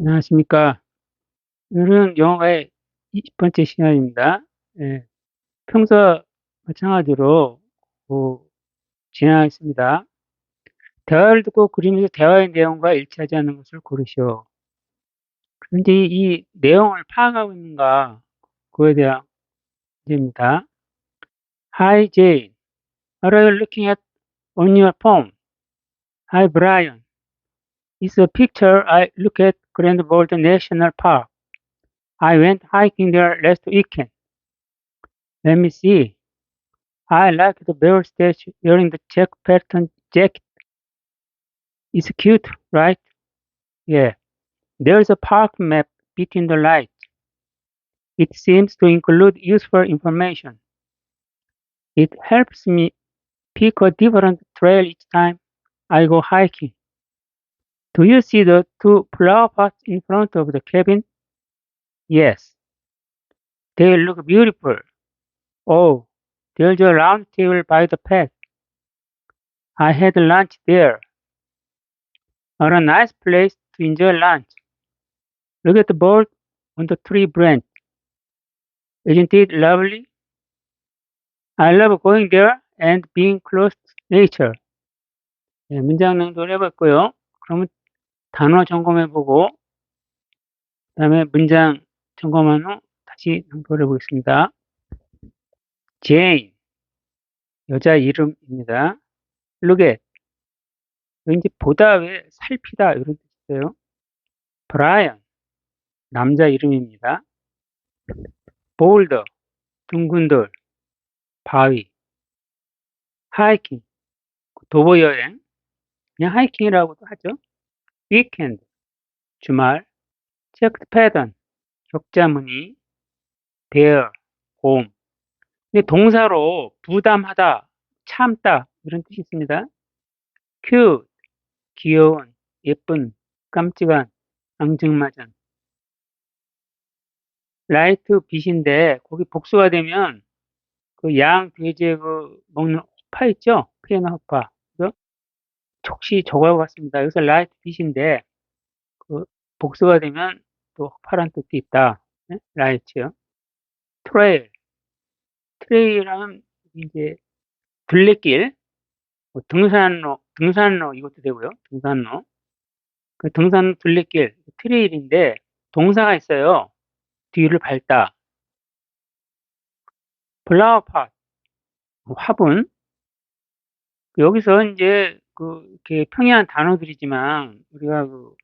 안녕하십니까. 오늘은 영어의 20번째 시간입니다. 예, 평소 마찬가지로 뭐 진행하겠습니다. 대화를 듣고 그리면서 대화의 내용과 일치하지 않는 것을 고르시오. 그런데 이 내용을 파악하고 있는가 그거에 대한 문제입니다. Hi Jane, are you looking at on your phone? Hi Brian, it's a picture I look at Grand Boulder National Park. I went hiking there last weekend. Let me see. I like the bear statue wearing the Jack Patton jacket. It's cute, right? Yeah. There's a park map between the lights. It seems to include useful information. It helps me pick a different trail each time I go hiking. Do you see the two flower pots in front of the cabin? Yes. They look beautiful. Oh, there's a round table by the path. I had lunch there. What a nice place to enjoy lunch. Look at the bird on the tree branch. Isn't it lovely? I love going there and being close to nature. 네, 문장 낭독을 해봤고요. 그러면 단어 점검해보고 그 다음에 문장 점검한 후 다시 낭독을 해보겠습니다. Jane, 여자 이름입니다. Look at, 왠지 보다 외 살피다 이런 뜻이에요. Brian, 남자 이름입니다. Boulder, 둥근 돌, 바위. Hiking, 도보 여행, 그냥 하이킹이라고도 하죠. Weekend, 주말. Checked pattern, 격자무늬. Bear, 곰. 근데 동사로 부담하다, 참다 이런 뜻이 있습니다. Cute, 귀여운, 예쁜, 깜찍한, 앙증맞은. 라이트 빛인데 거기 복수가 되면 그 양 돼지의 그 먹는 파 있죠? 피에나 허파. 촉시 저거하고 같습니다. 여기서 라이트 빛인데 그 복수가 되면 또 파란 뜻도 있다. 네? 라이트요. 트레일. 트레일 하면 이제 둘레길, 뭐 등산로, 등산로 이것도 되고요. 등산로. 그 등산 둘레길, 트레일인데 동사가 있어요. 뒤를 밟다. 플라워 팟, 화분. 여기서 이제 그 이렇게 평이한 단어들이지만 우리가 그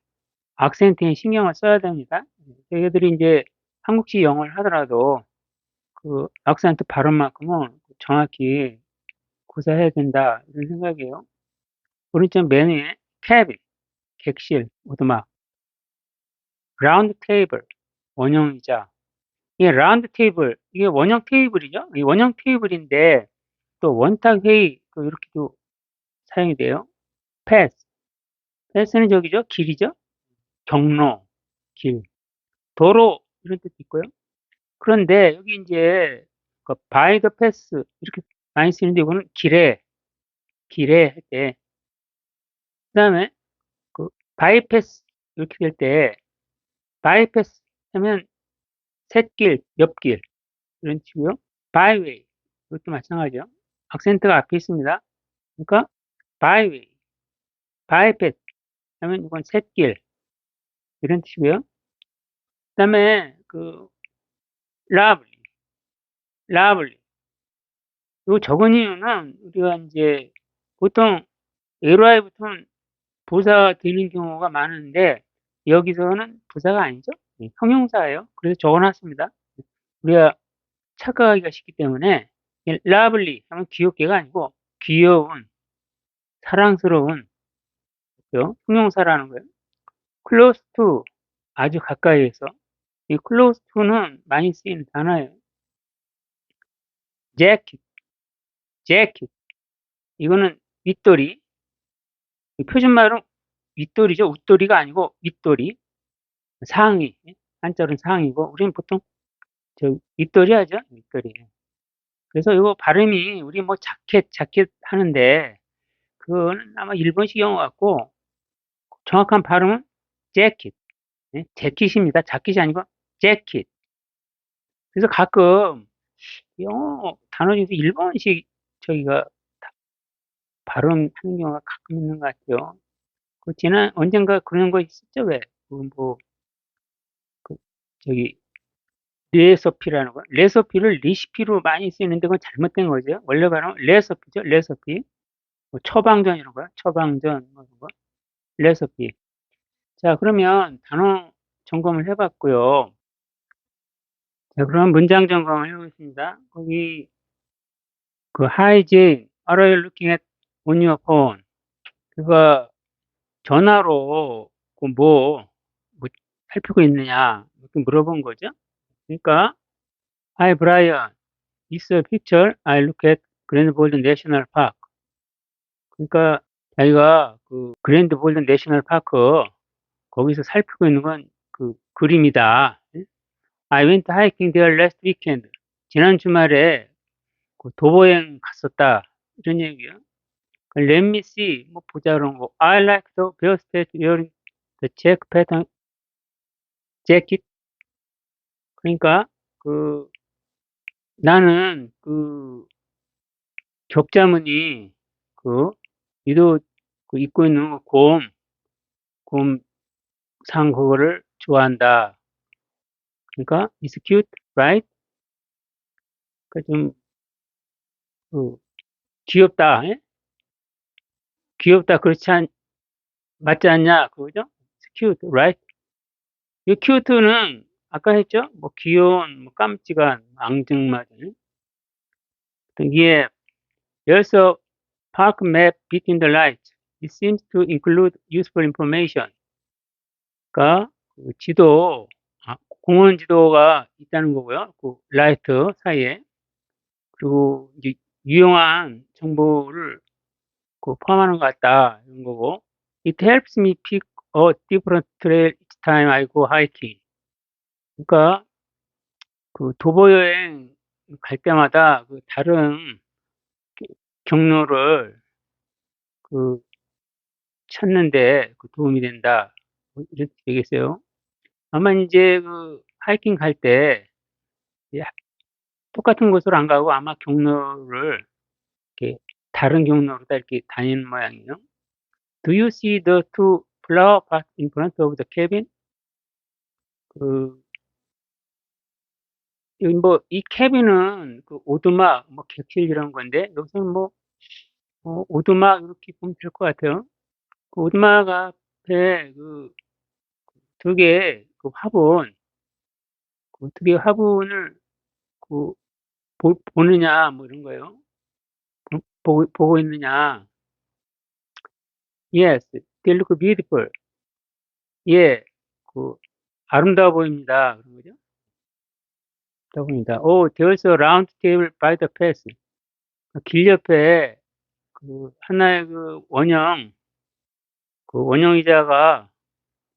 악센트에 신경을 써야 됩니다. 얘들이 이제 한국식 영어를 하더라도 그 악센트 발음만큼은 정확히 구사해야 된다 이런 생각이에요. 오른쪽 맨 위에 캐비, 객실, 오두막, 라운드 테이블, 원형 의자. 이게 라운드 테이블, 이게 원형 테이블이죠. 이 원형 테이블인데 또 원탁 회의 또 이렇게도 사용이 돼요. 패스, 패스는 저기죠, 길이죠. 경로, 길, 도로 이런 뜻도 있고요. 그런데 여기 이제 그 by the pass 이렇게 많이 쓰는데 이거는 길에 길에 할 때 그다음에 그 bypass 이렇게 될 때 bypass 하면 샛길, 옆길 이런 뜻이고요. byway 이것도 마찬가지죠. 악센트가 앞에 있습니다. 그러니까 byway, bypass 하면 이건 샛길 이런 뜻이고요. 그다음에 그 lovely, lovely. 요 적은 이유는 우리가 이제 보통 ly부터는 부사가 되는 경우가 많은데 여기서는 부사가 아니죠. 예, 형용사예요. 그래서 적어놨습니다. 우리가 착각하기가 쉽기 때문에 lovely 하면 귀엽게가 아니고 귀여운, 사랑스러운 그렇죠? 형용사라는 거예요. close to 아주 가까이에서 이 close to는 많이 쓰이는 단어예요. jacket, jacket 이거는 윗돌이 표준말은 윗돌이죠. 웃돌이가 아니고 윗돌이 상의 한자로는 상이고 우리는 보통 저 윗돌이 하죠. 윗돌이 그래서 이거 발음이 우리 뭐 자켓 자켓 하는데 그거는 아마 일본식 영어 같고 정확한 발음은 재킷 예? 재킷입니다. 자켓이 아니고 재킷. 그래서 가끔 영어 단어 중에서 일본식 저기가 다- 발음하는 경우가 가끔 있는 것 같아요. 그 지난 언젠가 그런 거 있었죠 왜? 그 뭐, 그 저기 레서피라는 거. 레서피를 리시피로 많이 쓰이는데 그건 잘못된 거죠. 원래 발음은 레서피죠. 레서피. 뭐 처방전 이런 거야. 처방전 뭐 이런 거. 레서피. 자, 그러면 단어 점검을 해봤고요. 자, 그럼 문장 점검을 해보겠습니다. 거기 그 Hi Jane, are you looking at on your phone? 그거 전화로 그 뭐, 뭐 살피고 있느냐 이렇게 물어본 거죠. 그러니까 Hi Brian, this a picture I look at Grand Bolden National Park. 그러니까 자기가 그 그랜드 볼든 내셔널 파크 거기서 살피고 있는 건 그 그림이다. I went hiking there last weekend. 지난 주말에 그 도보여행 갔었다. 이런 얘기요. 그 Let me see. 뭐 보자 그런 거. I like the bear state wearing the check pattern jacket. 그러니까 그 나는 그 격자무늬 그 유도 그 입고 있는 그 곰, 곰상 그거를 좋아한다. 그러니까 it's cute, right? 그러니까 좀 그, 귀엽다. 예? 귀엽다. 그렇지 않 맞지 않냐? 그거죠? It's cute, right? 이 cute는 아까 했죠? 뭐 귀여운, 뭐 깜찍한, 앙증맞은. 이게 a park map between the lights. It seems to include useful information. 그러니까 그 지도, 아, 공원 지도가 있다는 거고요. 그 라이트 사이에. 그리고 이제 유용한 정보를 그 포함하는 것 같다. 이런 거고. It helps me pick a different trail each time I go hiking. 그러니까 그 도보 여행 갈 때마다 그 다른 경로를 그 찾는데 그 도움이 된다. 뭐 이렇게 되겠어요. 아마 이제 그 하이킹 갈 때 똑같은 곳으로 안 가고 아마 경로를 이렇게 다른 경로로 다 이렇게 다니는 모양이에요. Do you see the two flower pots in front of the cabin? 그, 여기 뭐, 이 캐빈은 그 오두막, 뭐, 객실 이런 건데, 여기서는 뭐, 어, 오두막 이렇게 보면 될 것 같아요. 그 오두막 앞에 그, 두 개, 그 화분, 그 두 개 화분을, 그, 보, 보느냐, 뭐 이런 거예요. 보, 보고, 보고 있느냐. Yes, they look beautiful. 예, 그, 아름다워 보입니다. 그런 거죠. 보입니다. Oh, there's a round table by the path. 길 옆에 그 하나의 그 원형, 그 원형 의자가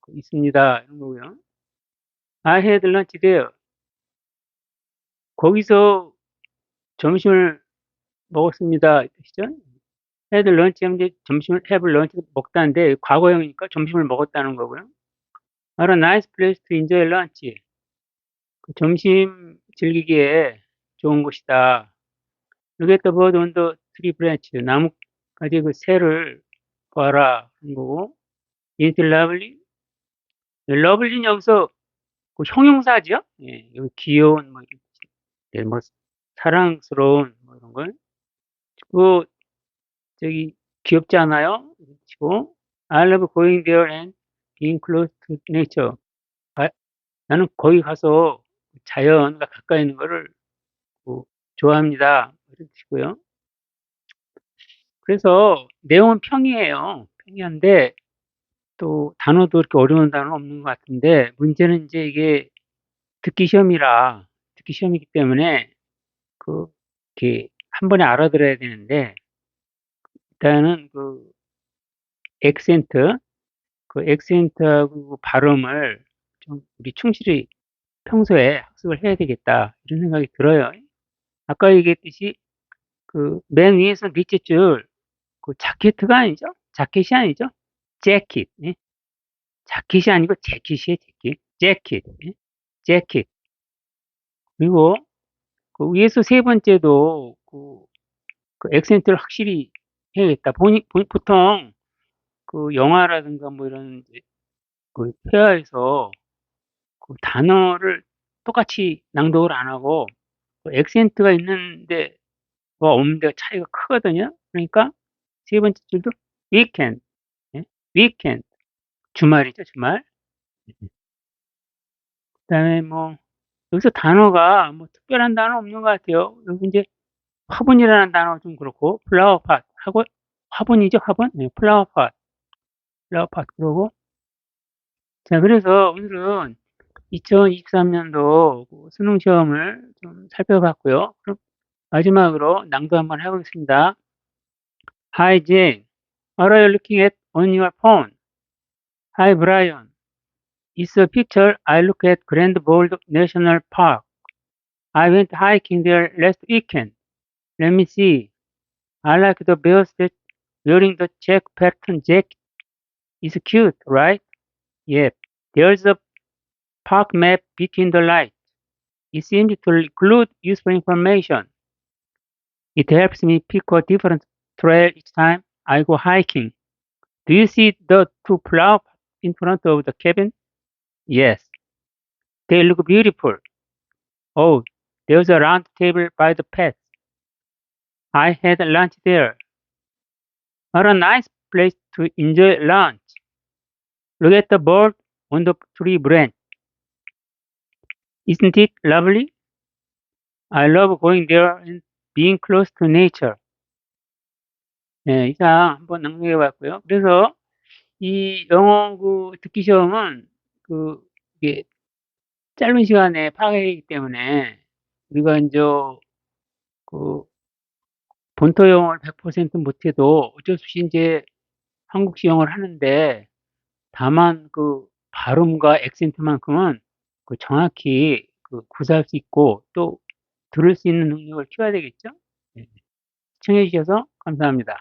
그 있습니다. 이런 거고요. I had lunch there. 거기서 점심을 먹었습니다. 뜻이죠? lunch 하면 이제 점심을 have lunch 먹다는데 과거형이니까 점심을 먹었다는 거고요. What a nice place to enjoy lunch. 그 점심 즐기기에 좋은 곳이다. Look at the bird on the tree branch. 나뭇가지 그 새를 봐라. 그런 거고. Isn't it lovely? lovely는 여기서 그 형용사죠? 예, 여기 귀여운, 뭐, 이런, 예, 뭐, 사랑스러운, 뭐, 이런 걸. 그, 저기, 귀엽지 않아요? 치고, I love going there and being close to nature. 아, 나는 거기 가서 자연과 가까이 있는 거를 뭐, 좋아합니다. 이런 뜻이고요. 그래서 내용은 평이에요. 평이한데 또 단어도 이렇게 어려운 단어는 없는 것 같은데 문제는 이제 이게 듣기 시험이라 듣기 시험이기 때문에 그 이렇게 한 번에 알아들어야 되는데 일단은 그 액센트 그 액센트하고 그 발음을 좀 우리 충실히 평소에 학습을 해야 되겠다 이런 생각이 들어요. 아까 얘기했듯이 그 맨 위에서 밑에 줄 그 자켓트가 아니죠? 자켓이 아니죠? 재킷. 예? 자켓이 아니고 재킷이에요, 재킷. 재킷. 예? 재킷. 그리고 그 위에서 세 번째도 그, 그 액센트를 확실히 해야겠다. 보니, 보, 보통 그 영화라든가 뭐 이런 그 회화에서 그 단어를 똑같이 낭독을 안 하고 그 액센트가 있는데 뭐 없는데 차이가 크거든요. 그러니까 세 번째 줄도 weekend, 예? weekend 주말이죠, 주말. 그다음에 뭐 여기서 단어가 뭐 특별한 단어 없는 것 같아요. 여기 이제 화분이라는 단어 좀 그렇고 플라워 팟 하고 화분이죠, 화분. 네, 플라워 팟, 플라워 팟 그러고 자 그래서 오늘은 2023년도 수능 시험을 좀 살펴봤고요. 그럼 마지막으로 낭독 한번 해보겠습니다. Hi Jane, what are you looking at on your phone? Hi Brian, it's a picture I look at Grand Bold National Park. I went hiking there last weekend. Let me see. I like the bears that wearing the check pattern jacket. It's cute, right? Yep. There's a park map between the lights. It seems to include useful information. It helps me pick a different trail each time I go hiking. Do you see the two flowers in front of the cabin? Yes. They look beautiful. Oh, there's a round table by the path. I had lunch there. What a nice place to enjoy lunch. Look at the bird on the tree branch. Isn't it lovely? I love going there and being close to nature. 네, 이상 한번 낭독해 봤고요. 그래서 이 영어 그 듣기 시험은 그 이게 짧은 시간에 파악하기 때문에 우리가 이제 그 본토 영어를 100% 못해도 어쩔 수 없이 이제 한국식 영어를 하는데 다만 그 발음과 액센트만큼은 그 정확히 그 구사할 수 있고 또 들을 수 있는 능력을 키워야 되겠죠. 네. 시청해 주셔서 감사합니다.